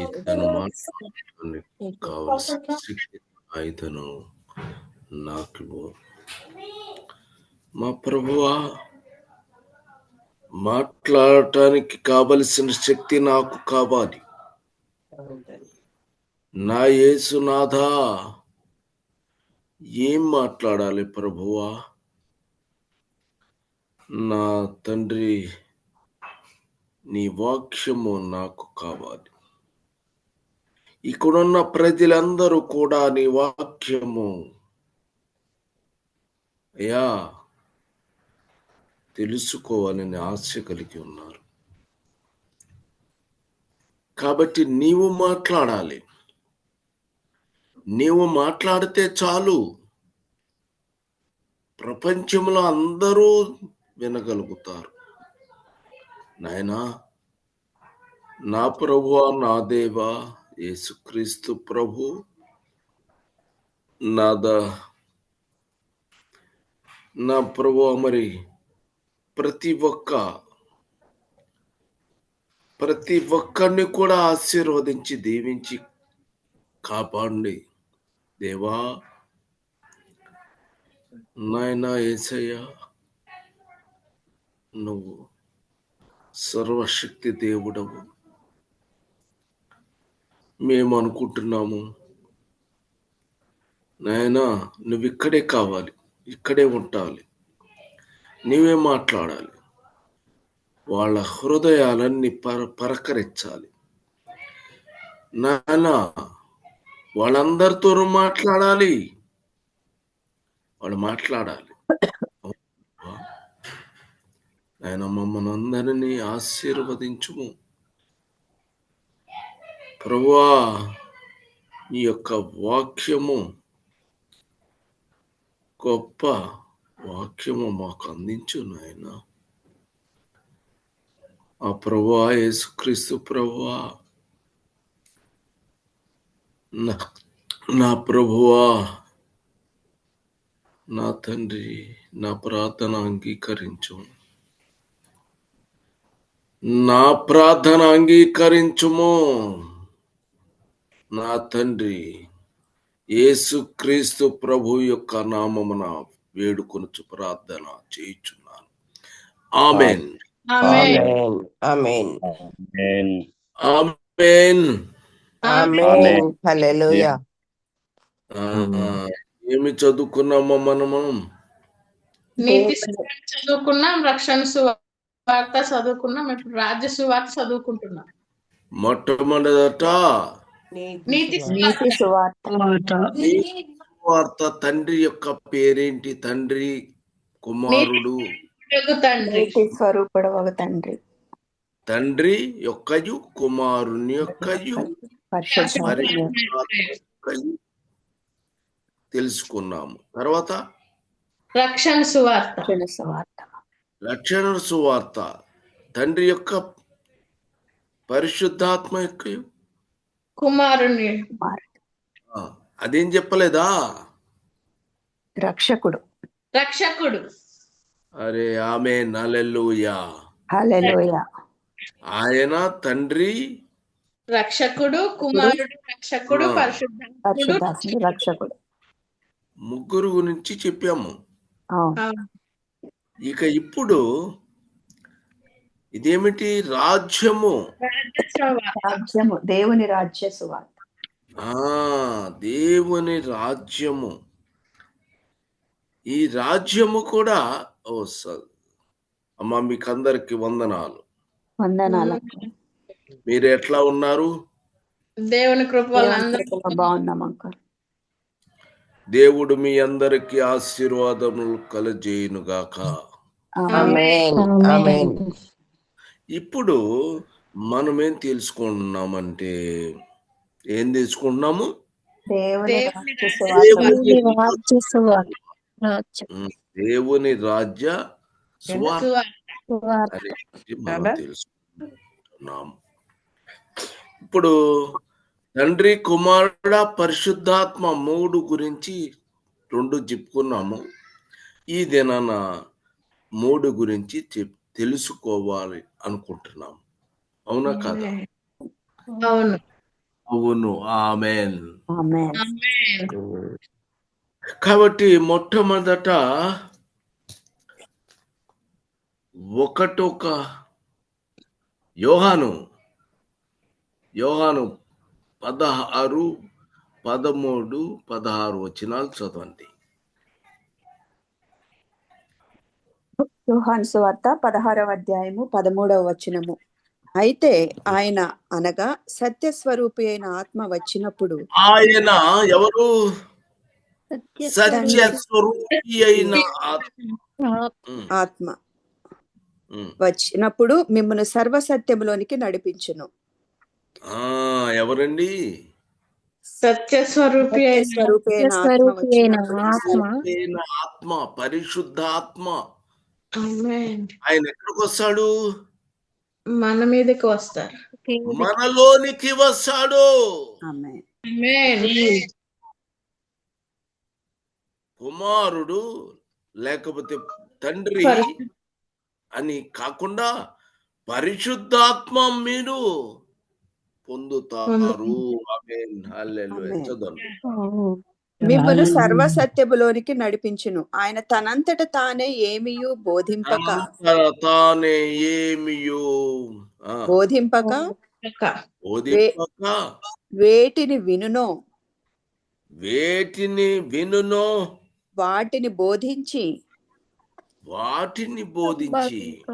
ఇతను కావలసిన ఇతను నాకు. మా ప్రభువా మాట్లాడటానికి కావలసిన శక్తి నాకు కావాలి. నా యేసునాథా ఏం మాట్లాడాలి ప్రభువా? నా తండ్రి నీ వాక్యము నాకు కావాలి. ఇక్కడున్న ప్రజలందరూ కూడా నీ వాక్యము. అయ్యా తెలుసుకోవాలని ఆశ కలిగి ఉన్నారు కాబట్టి నీవు మాట్లాడాలి. నీవు మాట్లాడితే చాలు. ప్రపంచంలో అందరూ వినగలుగుతారు. నాయనా నా ప్రభు నా దేవా యేసుక్రీస్తు ప్రభు నాద. నా ప్రభు మరి ప్రతి ఒక్క ప్రతి ఒక్కరిని కూడా ఆశీర్వదించి దీవించి కాపాడండి. దేవా నాయనా ఏసయ్యా నువ్వు సర్వశక్తి దేవుడవు మేము అనుకుంటున్నాము నాయనా నువ్వు ఇక్కడే కావాలి ఇక్కడే ఉండాలి నీవే మాట్లాడాలి వాళ్ళ హృదయాలన్నీ పర పరకరించాలి. నాయనా వాళ్ళందరితో మాట్లాడాలి వాళ్ళు మాట్లాడాలి. ఆయన మమ్మల్ని అందరినీ ఆశీర్వదించుము. ప్రభువా ఈ యొక్క వాక్యము గొప్ప వాక్యము మాకు అందించు నాయన. ఆ ప్రభువా యేసుక్రీస్తు ప్రభువా నా నా ప్రభువా నా తండ్రి నా ప్రార్థన అంగీకరించు నా ప్రార్థన అంగీకరించుము. నా తండ్రి యేసుక్రీస్తు ప్రభు యొక్క నామమున వేడుకొనుచు ప్రార్థన చేయుచున్నాను. ఆమెన్. ఆమేన్. ఆమేన్. ఏమి చదువుకున్నామా మనము? చదువుకున్నాం రక్షణ సువార్త చదువుకున్నాం ఇప్పుడు రాజ్య సువార్త చదువుకుంటున్నాం. మొట్టమొదట నీతి నీతి సువార్త. వార్త తండ్రి యొక్క పేరేంటి? తండ్రి కుమారుడు. తండ్రి. నీతి స్వరూపుడు ఒక తండ్రి. తండ్రి యొక్కయు కుమారుని యొక్కయు తెలుసుకున్నాము. తర్వాత రక్షణ సువార్త. సువార్త. రక్షణ సువార్త తండ్రి యొక్క పరిశుద్ధాత్మ యొక్కయు కుమారుని అదేం చెప్పలేదా? రక్షకుడు. రక్షకుడు. అరే ఆమె నలెల్లుయా ఆయన తండ్రి రక్షకుడు కుమారుడు రక్షకుడు రక్షకుడు. ముగ్గురు గురించి చెప్పాము. ఇక ఇప్పుడు ఇదేమిటి రాజ్యము? రాజ్యము దేవుని రాజ్య సువార్త ఆ దేవుని రాజ్యము. ఈ రాజ్యము కూడా ఓ అమ్మ మీకు అందరికి వందనాలు. వందనాలకు మీరు ఎట్లా ఉన్నారు? దేవుని కృప వల్ల దేవుని అందరూ కృపలో బాగున్నాం అంకుల్ దేవుడు మీ అందరికి ఆశీర్వాదములు కలజేయునుగాక. ఇప్పుడు మనం ఏం తెలుసుకుంటున్నామంటే ఏం తెలుసుకుంటున్నాము? దేవుని రాజ్య మనం తెలుసుకుంటున్నాము. ఇప్పుడు తండ్రి కుమారుడ పరిశుద్ధాత్మ మూడు గురించి రెండు చెప్పుకున్నాము. ఈ దినాన మూడు గురించి చెప్- తెలుసుకోవాలి అనుకుంటున్నాము అవునా కాదా? అవును. అవును. ఆమెన్. ఆమేన్. ఆమేన్. కాబట్టి మొట్టమొదట ఒకటొక యోహాను. యోహాను పదహారు పదమూడు పదహారు వచనాలు చదవండి. యోహాను సువార్త పదహారవ అధ్యాయము పదమూడవ వచనము. అయితే ఆయన అనగా సత్యస్వరూపి అయిన ఆత్మ వచ్చినప్పుడు ఆయన ఎవరు? సత్య స్వరూపి అయిన ఆత్మ. వచ్చినప్పుడు మిమ్మల్ని సర్వసత్యములోనికి నడిపించును. ఆ, ఎవరండి? సత్య స్వరూపి అయిన సత్యస్వరూపి స్వరూపి ఆత్మ. పరిశుద్ధ ఆత్మ ఆయన ఎక్కడికి వస్తాడు? మన మీదకి వస్తారు. మనలోనికి వస్తాడు. కుమారుడు లేకపోతే తండ్రి అని కాకుండా పరిశుద్ధాత్మ మీరు పొందుతారు. ఆమేన్. హల్లెలూయా. ఆమేన్. చదవండి. మిమ్మల్ని సర్వసత్యములోనికి నడిపించును. ఆయన తనంతట తానే ఏమియు బోధింపక. తానే ఏమియో? బోధింపక. వేటిని వినునో. వేటిని వినునో? వాటిని బోధించి. వాటిని బోధించి.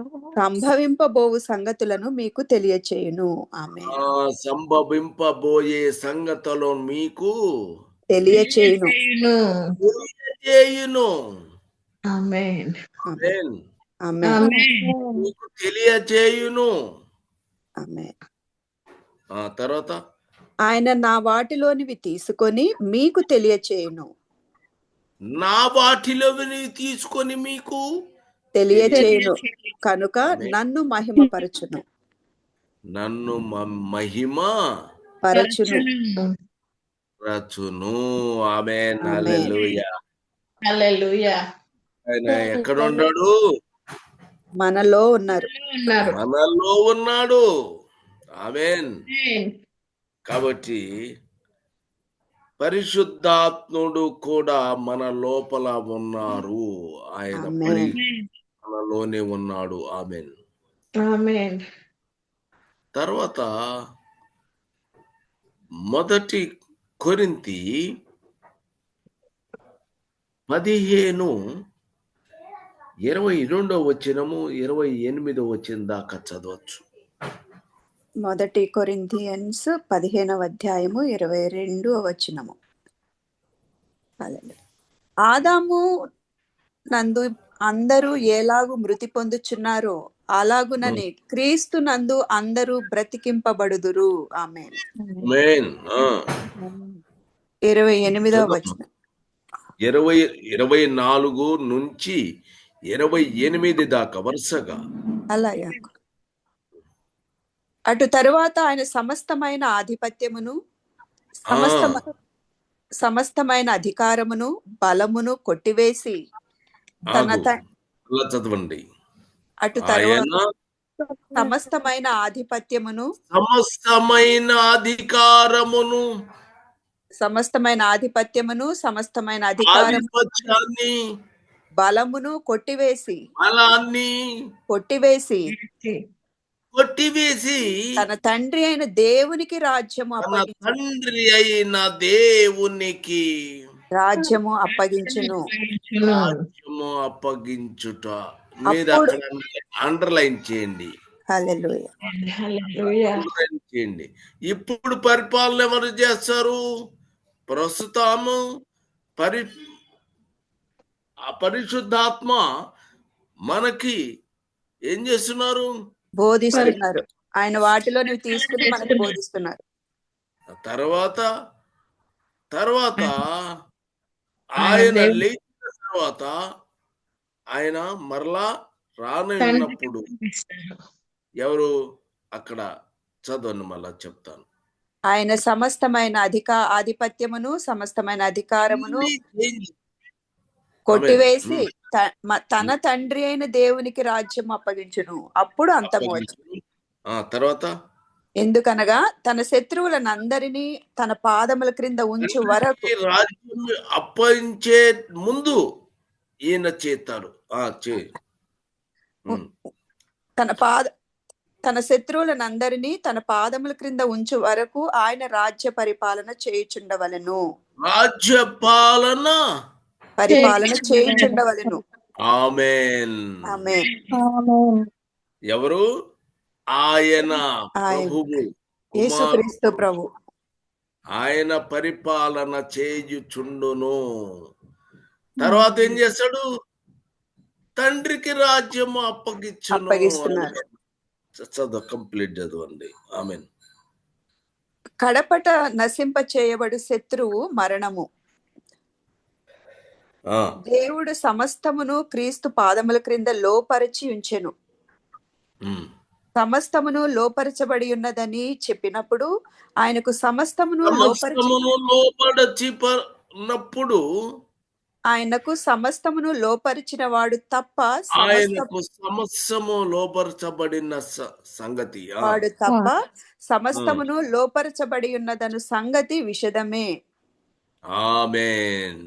సంభవింపబోవు సంగతులను మీకు తెలియచేయును. ఆమె సంభవింపబోయే సంగతులు మీకు తెలియచేయును. చేయును. తెలియజేయును ఆమేన్. ఆమేన్. ఆమె ఆమేన్. మీకు తెలియజేయును ఆమె ఆ తర్వాత? ఆయన నా వాటిలోనివి తీసుకొని మీకు తెలియచేయును. నా వాటిలో తీసుకొని మీకు తెలియచేయును. కనుక నన్ను మహిమపరచును. నన్ను మ- మహిమ పరచును. రచును ఆమె ఆమేన్. హల్లెలూయా. ఆయన ఎక్కడ ఉన్నాడు? మనలో ఉన్నారు. ఉన్నారు. మనలో ఉన్నాడు. ఆమెన్. కాబట్టి పరిశుద్ధాత్ముడు కూడా మన లోపల ఉన్నారు. ఆయన. మనలోనే ఉన్నాడు. ఆమెన్. ఆమేన్. తర్వాత మొదటి కొరింతి పదిహేను ఇరవై రెండో వచ్చినము ఇరవై ఎనిమిదో వచ్చిన దాకా చదవచ్చు. మొదటి కొరింథియన్స్ పదిహేనవ అధ్యాయము ఇరవై రెండు వచనము. ఆదాము నందు అందరూ ఎలాగు మృతి పొందుచున్నారో అలాగునని క్రీస్తు నందు అందరూ బ్రతికింపబడుదురు. ఆమె ఇరవై ఎనిమిదవ వచనం. ఇరవై ఇరవై నాలుగు నుంచి ఇరవై ఎనిమిది దాకా వరుసగా. అలాగే అటు తరువాత ఆయన సమస్తమైన ఆధిపత్యమును సమస్త సమస్తమైన అధికారమును బలమును కొట్టివేసి అలా చదవండి. అటు తరువాత సమస్తమైన ఆధిపత్యమును సమస్తమైన అధికారమును సమస్తమైన ఆధిపత్యమును సమస్తమైన ఆధిపత్యాన్ని బలమును కొట్టివేసి బలాన్ని కొట్టివేసి కొట్టివేసి తన తండ్రి అయిన దేవునికి రాజ్యము తండ్రి అయిన దేవునికి రాజ్యము అప్పగించును. రాజ్యము అప్పగించుట. అక్కడ అండర్లైన్ చేయండి. హల్లెలూయా. హల్లెలూయా. అండర్లైన్ చేయండి. ఇప్పుడు పరిపాలన ఎవరు చేస్తారు? ప్రస్తుతము పరి ఆ పరిశుద్ధాత్మ మనకి ఏం చేస్తున్నారు? బోధిస్తున్నారు. ఆయన వాటిలో నువ్వు తీసుకుని మనకు బోధిస్తున్నారు. తర్వాత తర్వాత ఆయన లేచిన తర్వాత ఆయన మరలా రానున్నప్పుడు ఎవరు? అక్కడ చదవండి మళ్ళా చెప్తాను. ఆయన సమస్తమైన అధిక ఆధిపత్యమును సమస్తమైన అధికారమును కొట్టివేసి తన తండ్రి అయిన దేవునికి రాజ్యం అప్పగించును. అప్పుడు అంతము ఆ తర్వాత? ఎందుకనగా తన శత్రువులనందరినీ తన పాదముల క్రింద ఉంచు వరకు రాజ్యం అప్పగించే ముందు ఈయన చేస్తారు ఆ చే. తన పాద తన శత్రువులనందరినీ తన పాదముల క్రింద ఉంచు వరకు ఆయన రాజ్య పరిపాలన చేయుచుండవలెను. రాజ్య పాలన పరిపాలన చేయుచుండవలెను. ఆమెన్. ఆమె ఎవరు? ఆయన. ప్రభువు యేసుక్రీస్తు ప్రభు. ఆయన పరిపాలన చేయుచుండును. తర్వాత ఏం చేస్తాడు? తండ్రికి రాజ్యం అప్పగించును. చదువు కంప్లీట్ చదవండి. ఆమె కడపట నశింప చేయబడు శత్రువు మరణము. దేవుడు సమస్తమును క్రీస్తు పాదముల క్రింద లోపరిచి ఉంచెను. సమస్తమును లోపరచబడి ఉన్నదని చెప్పినప్పుడు ఆయనకు సమస్తమును లోపరిచి సమస్తమును లోపడచి పన్నప్పుడు ఆయనకు సమస్తమును లోపరిచిన వాడు తప్ప సమస్త ఆయనకు సమస్తము లోపరచబడిన సంగతి. వాడు తప్ప సమస్తమును లోపరచబడి ఉన్నదను సంగతి విషదమే ఆమెన్.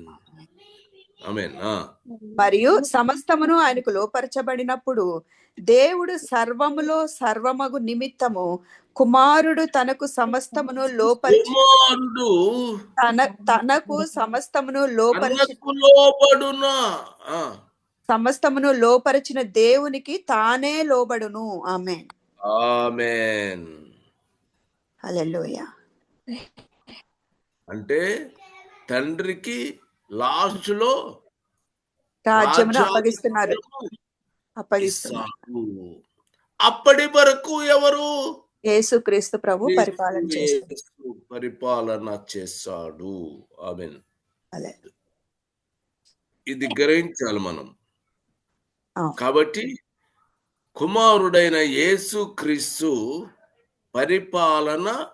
మరియు సమస్తమును ఆయనకు లోపరచబడినప్పుడు దేవుడు సర్వములో సర్వమగు నిమిత్తము. కుమారుడు తనకు సమస్తమును లోపరిచి కుమారుడు తన తనకు సమస్తమును లోపరిచి లోబడునా. సమస్తమును లోపరిచిన దేవునికి తానే లోబడును. ఆమె ఆమెన్. హల్లెలూయా. అంటే తండ్రికి లాస్ట్లో రాజ్యమును అప్పగిస్తున్నారు. అప్పగిస్తున్నారు ఇస్తాడు. అప్పటి వరకు ఎవరు? యేసుక్రీస్తు ప్రభు పరిపాలన పరిపాలన చేస్తాడు. ఆమెన్. ఇది గ్రహించాలి మనం. కాబట్టి కుమారుడైన యేసు క్రీస్తు పరిపాలన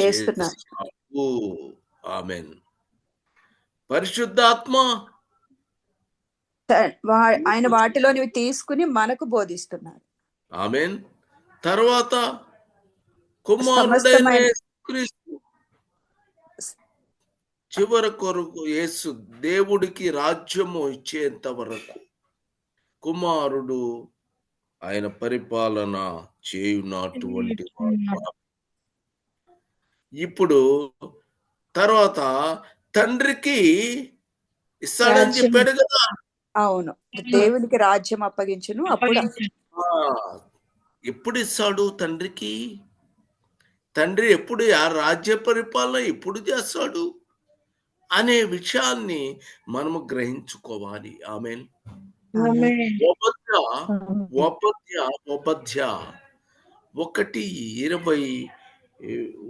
చేస్తున్నారు చేస్తాడు. ఆమెన్. పరిశుద్ధాత్మ ఆయన వాటిలోనివి తీసుకుని మనకు బోధిస్తున్నారు ఆమెన్ తర్వాత చివరి కొరకు యేసు దేవుడికి రాజ్యము ఇచ్చేంత వరకు కుమారుడు ఆయన పరిపాలన చేయునటువంటి. ఇప్పుడు తర్వాత తండ్రికి ఇస్తాడని. చెప్పాడు కదా అవును. దేవునికి రాజ్యం అప్పగించును అప్పుడు? ఆ, ఎప్పుడు ఇస్తాడు తండ్రికి? తండ్రి ఎప్పుడు ఆ రాజ్య పరిపాలన ఎప్పుడు చేస్తాడు? అనే విషయాన్ని మనము గ్రహించుకోవాలి. ఆమె ఒకటి ఇరవై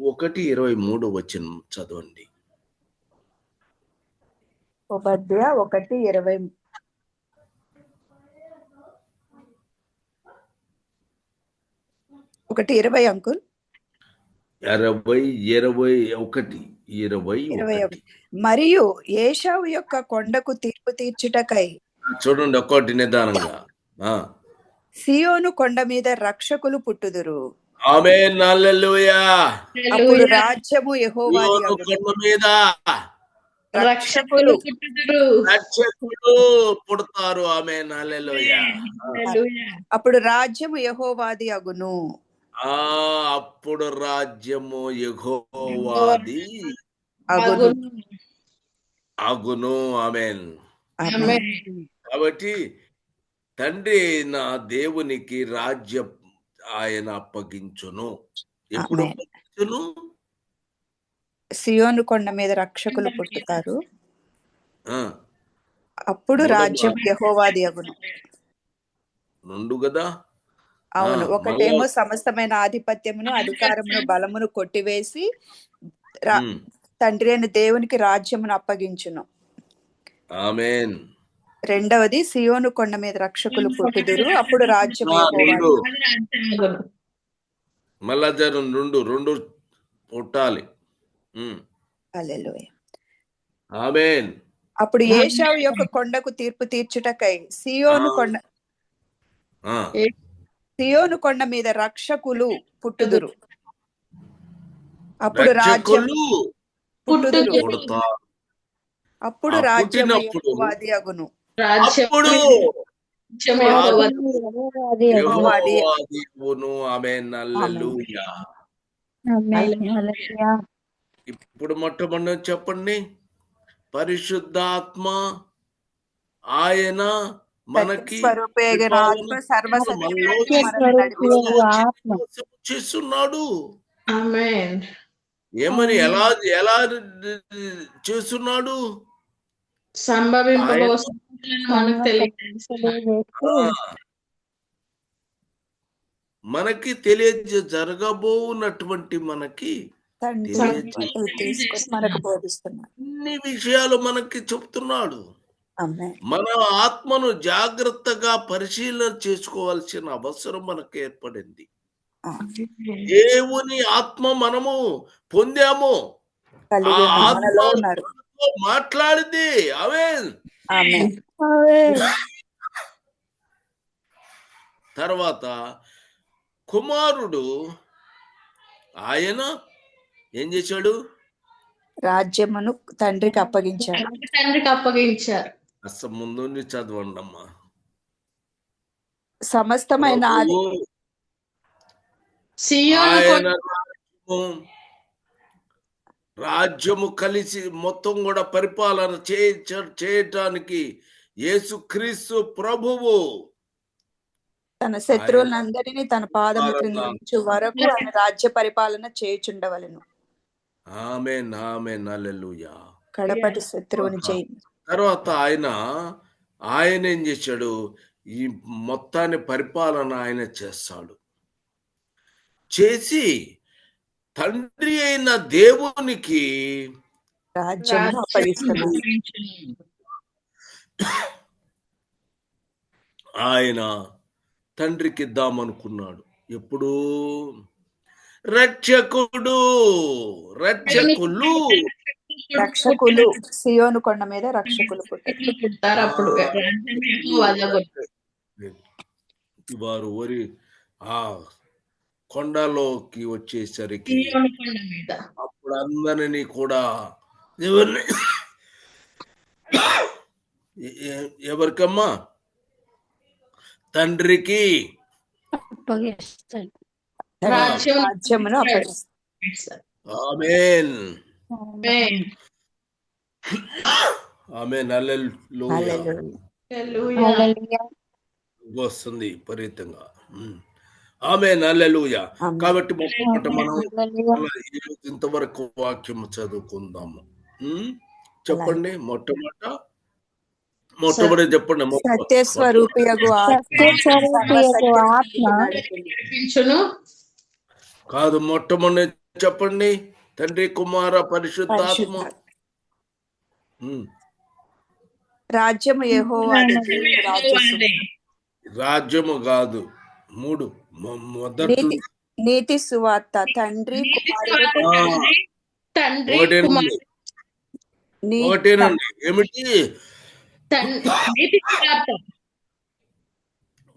ఒకటి ఇరవై మూడు వచ్చిన చదవండి. ఉపధ్య ఒకటి ఇరవై ఒకటి ఇరవై అంకుల్. ఇరవై ఇరవై ఒకటి ఇరవై ఇరవై ఒకటి. మరియు ఏషావు యొక్క కొండకు తీర్పు తీర్చుటకై చూడండి ఒక్కటి నిదానంగా. ఆ. సియోను కొండ మీద రక్షకులు పుట్టుదురు. ఆమె అప్పుడు రాజ్యము యెహోవాది. కొండ మీద రక్షకులు పుడతారు. ఆమె. అప్పుడు రాజ్యము యెహోవాది అగును. ఆ అప్పుడు రాజ్యము యెహోవాది. అగును. ఆమెన్. ఆమేన్. కాబట్టి తండ్రి నా దేవునికి రాజ్య ఆయన అప్పగించును. ఎప్పుడు. అప్పగించును? సియోను కొండ మీద రక్షకులు పుట్టుతారు. ఆ, అప్పుడు రాజ్యం యెహోవాది అగును. రెండు కదా? అవును. ఒకటేమో సమస్తమైన ఆధిపత్యమును అధికారమును బలమును కొట్టివేసి ఉమ్, తండ్రి అయిన దేవునికి రాజ్యమును అప్పగించును. ఆమెన్. రెండవది సియోను కొండ మీద రక్షకులు పుట్టుదురు అప్పుడు రాజ్యం. మళ్ళా రెండు రెండు పుట్టాలి. హల్లెలూయా. ఆమెన్. అప్పుడు ఏషావు యొక్క కొండకు తీర్పు తీర్చుటకై సియోను. కొండ ఆ, సియోను కొండ మీద రక్షకులు పుట్టుదురు. అప్పుడు రాజ్యం పుట్టుదురు. అప్పుడు రాజ్యం అగును. అప్పుడు ఇప్పుడు మొట్టమొదటి చెప్పండి. పరిశుద్ధాత్మ ఆయన మనకి చేస్తున్నాడు. ఆమేన్. ఏమని ఎలా ఎలా చేస్తున్నాడు? మనకు తెలియజే జరగబోనటువంటి మనకి అన్ని విషయాలు మనకి చెప్తున్నాడు. మన ఆత్మను జాగ్రత్తగా పరిశీలన చేసుకోవాల్సిన అవసరం మనకు ఏర్పడింది. దేవుని ఆత్మ మనము పొందాము. మాట్లాడింది. అవే ఆమె తర్వాత కుమారుడు ఆయన ఏం చేశాడు? రాజ్యమును తండ్రికి అప్పగించాడు. తండ్రికి అప్పగించారు. ముందు చదవండి అమ్మా సమస్తమైన ఆయన రాజ్యము రాజ్యము కలిసి మొత్తం కూడా పరిపాలన చేయ చేయటానికి యేసుక్రీస్తు ప్రభువు. తన శత్రువులందరినీ తన పాదము క్రింద. ఉంచు వరకు ఆయన రాజ్య పరిపాలన చేయుచుండవలను. ఆమె నామె నల్లెలుయా కడపటి శత్రువుని చేయి. తర్వాత ఆయన ఆయన ఏం చేశాడు? ఈ మొత్తాన్ని పరిపాలన ఆయన చేస్తాడు. చేసి తండ్రి అయిన దేవునికి ఆయన తండ్రికి ఇద్దామనుకున్నాడు ఎప్పుడు? రక్షకుడు రక్షకులు. రక్షకులు సియోను కొండ మీద రక్షకులు పుట్టారు. అప్పుడు. వారు వరి ఆ కొండలోకి వచ్చేసరికి సియోను కొండ మీద. అప్పుడు అందరినీ కూడా ఎవరిని? ఎవరికమ్మా? తండ్రికి. అప్పగిస్తాడు. రాజ్యం రాజ్యమును అప్పగిస్తాడు. Amen. Amen. Amen hallelujah hallelujah. Hallelujah. Hallelujah. వస్తుంది విపరీతంగా. హల్లెలూయా ఆమేన్. కాబట్టి మనం ఇంతవరకు వాక్యం చదువుకుందాము? చెప్పండి మొట్టమొదట మొట్టమొదటి చెప్పండి కాదు మొట్టమొదటి చెప్పండి. తండ్రి కుమార పరిశుద్ధాత్మ. రాజ్యము యెహోవాది రాజ్యము కాదు మూడు. మొదటి నీతి సువార్త తండ్రి ఏమిటి.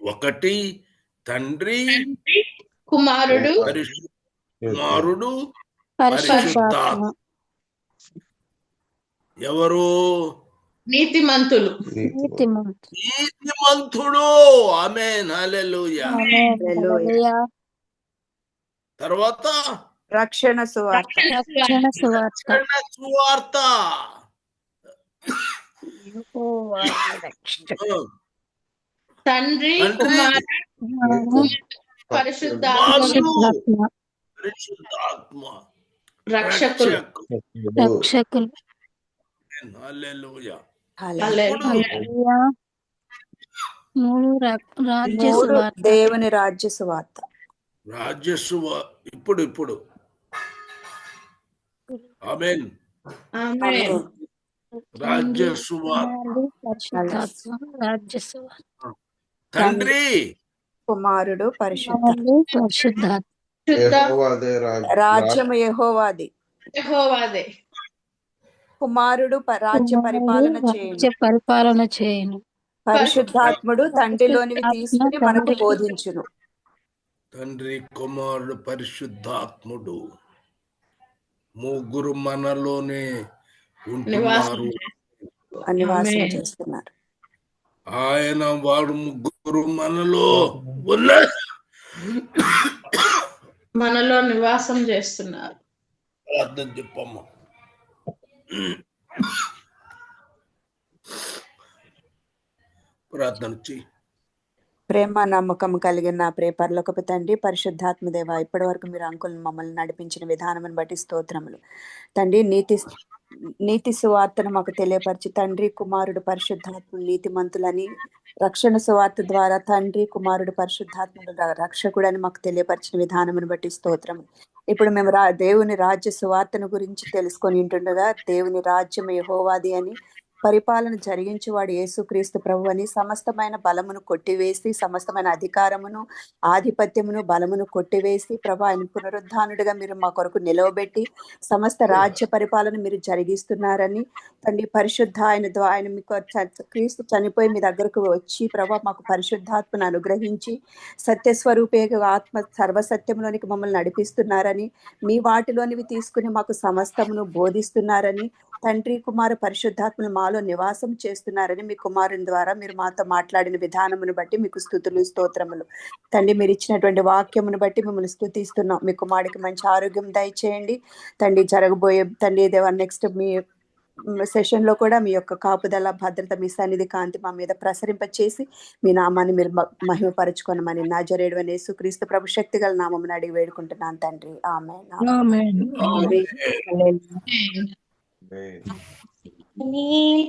ఒకటి తండ్రి తండ్రి కుమారుడు. పరిశు- కుమారుడు పరిశుద్ధాత్మ. ఎవరు? నీతిమంతులు. నీతిమంతుడు నీతిమంతుడు. ఆమె హల్లెలూయా. ఆమేన్. హల్లెలూయా. హల్లెలూయా. తర్వాత? రక్షణ సువార్త. రక్షణ సువార్త. రక్షణ సువార్త. యెహోవాది రక్షకుడు. ఆ, తండ్రి పరిశుద్ధాత్మ. పరిశుద్ధాత్మ. రక్షకులు. రక్షకులు. మూడు రాజ్య దేవుని రాజ్య సువార్త. రాజస్వ ఇప్పుడు ఇప్పుడు. ఆమెన్. రాజ్య సువార్త. తండ్రి కుమారుడు పరిశుద్ధ. పరిశుద్ధాత్మ. రాజ్య యెహోవాది. యెహోవాదే. కుమారుడు రాజ్య పరిపాలన చేయును. పరిపాలన చేయను. పరిశుద్ధాత్ముడు తండ్రిలోనివి తీసుకుని మనకు బోధించును. తండ్రి కుమారుడు పరిశుద్ధాత్ముడు. ముగ్గురు మనలోనే ఉంటున్నారు. నివాసం. చేస్తున్నారు. ఆయన వాడు ముగ్గురు మనలో ఉన్న మనలో నివాసం చేస్తున్నారు. ప్రార్థన చెప్పమ్మా. ప్రార్థన చెయ్యి. ప్రేమ నమ్మకం కలిగిన నా ప్రే పరలోకపు తండ్రి పరిశుద్ధాత్మ దేవ ఇప్పటి వరకు మీరు అంకులను మమ్మల్ని నడిపించిన విధానం బట్టి స్తోత్రములు. తండ్రి నీతి నీతి సువార్తను మాకు తెలియపరిచి తండ్రి కుమారుడు పరిశుద్ధాత్మ నీతిమంతులని రక్షణ సువార్త ద్వారా తండ్రి కుమారుడు పరిశుద్ధాత్ముడు ర- రక్షకుడని మాకు తెలియపరిచిన విధానమును బట్టి స్తోత్రం ఇప్పుడు మేము రా దేవుని రాజ్య సువార్తను గురించి తెలుసుకొని ఉంటుండగా దేవుని రాజ్యం యహోవాది అని పరిపాలన జరిగించేవాడు యేసుక్రీస్తు ప్రభు అని సమస్తమైన బలమును కొట్టివేసి సమస్తమైన అధికారమును ఆధిపత్యమును బలమును కొట్టివేసి ప్రభు ఆయన పునరుద్ధానుడిగా మీరు మా కొరకు నిలవబెట్టి సమస్త రాజ్య పరిపాలన మీరు జరిగిస్తున్నారని తండ్రి పరిశుద్ధ ఆయన ద్వారా ఆయన మీకు చ- క్రీస్తు చనిపోయి మీ దగ్గరకు వచ్చి ప్రభు మాకు పరిశుద్ధాత్మను అనుగ్రహించి సత్యస్వరూపే ఆత్మ సర్వసత్యంలోనికి మమ్మల్ని నడిపిస్తున్నారని మీ వాటిలోనివి తీసుకుని మాకు సమస్తమును బోధిస్తున్నారని తండ్రి కుమార పరిశుద్ధాత్మను మాలో నివాసం చేస్తున్నారని మీ కుమారుని ద్వారా మీరు మాతో మాట్లాడిన విధానమును బట్టి మీకు స్థుతులు స్తోత్రములు. తండ్రి మీరు ఇచ్చినటువంటి వాక్యమును బట్టి మిమ్మల్ని స్థుతిస్తున్నాం. మీ కుమారుడికి మంచి ఆరోగ్యం దయచేయండి. తండ్రి జరగబోయే తండ్రి దేవా నెక్స్ట్ మీ సెషన్లో కూడా మీ యొక్క కాపుదల భద్రత మీ సన్నిధి కాంతి మా మీద ప్రసరింప చేసి మీ నామాన్ని మీరు మహిమపరచుకోనమని నా జరేడు అనే క్రీస్తు ప్రభు శక్తి గల నామమును అడిగి వేడుకుంటున్నాను తండ్రి. ఆమె ఆమేన్ ఆమేన్.